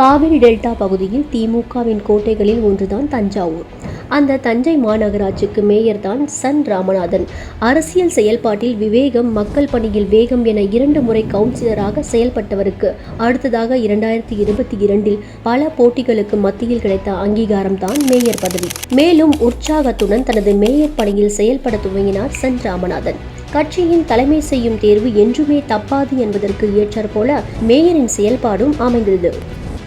Kaveri delta பகுதியில் திமுகவின் கோட்டைகளில் ஒன்றுதான் தஞ்சாவூர். அந்த தஞ்சை மாநகராட்சிக்கு மேயர் தான் சன் ராமநாதன். அரசியல் செயல்பாட்டில் விவேகம் மக்கள் பணியில் வேகம் என இரண்டு முறை கவுன்சிலராக செயல்பட்டவருக்கு அடுத்ததாக இரண்டாயிரத்தி இருபத்தி இரண்டில் பல போட்டிகளுக்கு மத்தியில் கிடைத்த அங்கீகாரம் தான் மேயர் பதவி. மேலும் உற்சாகத்துடன் தனது மேயர் பணியில் செயல்பட துவங்கினார் சன் ராமநாதன். கட்சியின் தலைமை செய்யும் தேர்வு என்றுமே தப்பாது என்பதற்கு ஏற்றாற்போல மேயரின் செயல்பாடும் அமைந்தது.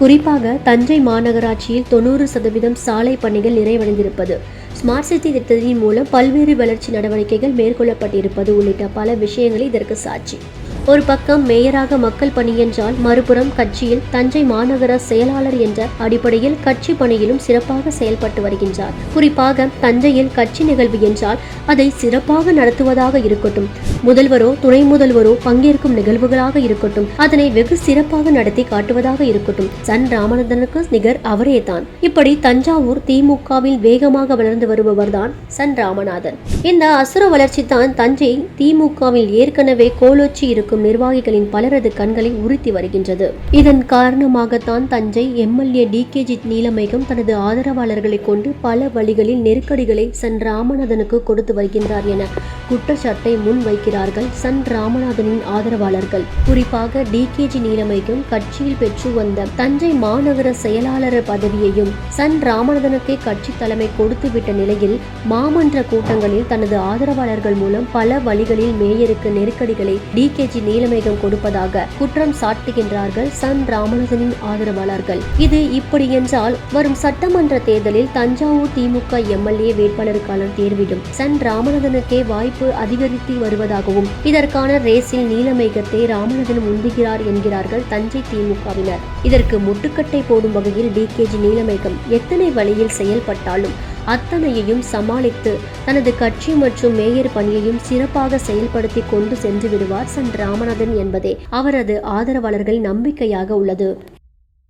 குறிப்பாக தஞ்சை மாநகராட்சியில் தொண்ணூறு சதவீதம் சாலை பணிகள் நிறைவடைந்திருப்பது. ஸ்மார்ட் சிட்டி திட்டத்தின் மூலம் பல்வேறு வளர்ச்சி நடவடிக்கைகள் மேற்கொள்ளப்பட்டிருப்பது உள்ளிட்ட பல விஷயங்கள் இதற்கு சாட்சி. ஒரு பக்கம் மேயராக மக்கள் பணி என்றால் மறுபுறம் கட்சியில் தஞ்சை மாநகர செயலாளர் என்ற அடிப்படையில் கட்சி பணியிலும் சிறப்பாக செயல்பட்டு வருகின்றார். குறிப்பாக தஞ்சையில் கட்சி நிகழ்வு என்றால் அதை சிறப்பாக நடத்துவதாக இருக்கட்டும். முதல்வரோ துணை முதல்வரோ பங்கேற்கும் நிகழ்வுகளாக இருக்கட்டும். அதனை வெகு சிறப்பாக நடத்தி காட்டுவதாக இருக்கட்டும். சன் ராமநாதனுக்கு நிகர் அவரே தான் இப்படி தஞ்சாவூர் திமுகவில் வேகமாக வளர்ந்து வருபவர்தான் சன் ராமநாதன். இந்த அசுர வளர்ச்சி தான் தஞ்சை திமுகவில் ஏற்கனவே கோலோச்சி இருக்கும் இருக்கும் நிர்வாகிகளின் பலரது கண்களை உறுத்தி வருகின்றது. இதன் காரணமாகத்தான் Thanjai MLA T K G Neelamegam தனது ஆதரவாளர்களை கொண்டு பல வழிகளில் நெருக்கடிகளை சன் ராமநாதனுக்கு கொடுத்து வருகின்றார் என குற்றச்சாட்டை முன்வைக்கிறார்கள் சன் ராமநாதனின் ஆதரவாளர்கள். குறிப்பாக டி கே ஜி நீலமேகம் கட்சியில் பெற்று வந்த தஞ்சை மாநகர செயலாளர் பதவியையும் சன் ராமநாதனுக்கே கட்சி தலைமை கொடுத்துவிட்ட நிலையில் மாமன்ற கூட்டங்களில் தனது ஆதரவாளர்கள் மூலம் பல வழிகளில் மேயருக்கு நெருக்கடிகளை டி கே ஜி நீலமேகம் கொடுப்பதாக குற்றம் சாட்டுகின்றார்கள் சன் ராமநாதனின் ஆதரவாளர்கள். இது இப்படி என்றால் வரும் சட்டமன்ற தேர்தலில் தஞ்சாவூர் திமுக எம்எல்ஏ வேட்பாளருக்கான தேர்விலும் சன் ராமநாதனுக்கே வாய்ப்பு அதிகரித்து வருவதாகவும் இதற்கான ரேஸில் நீலமேகத்தை ராமநாதன் முந்துகிறார் என்கிறார்கள் தஞ்சை திமுகவினர். இதற்கு முட்டுக்கட்டை போடும் வகையில் டி கேஜி நீலமேகம் எத்தனை வழியில் செயல்பட்டாலும் அத்தனையையும் சமாளித்து தனது கட்சி மற்றும் மேயர் பணியையும் சிறப்பாக செயல்படுத்தி கொண்டு சென்று விடுவார் சன் ராமநாதன் என்பதே அவரது ஆதரவாளர்கள் நம்பிக்கையாக உள்ளது.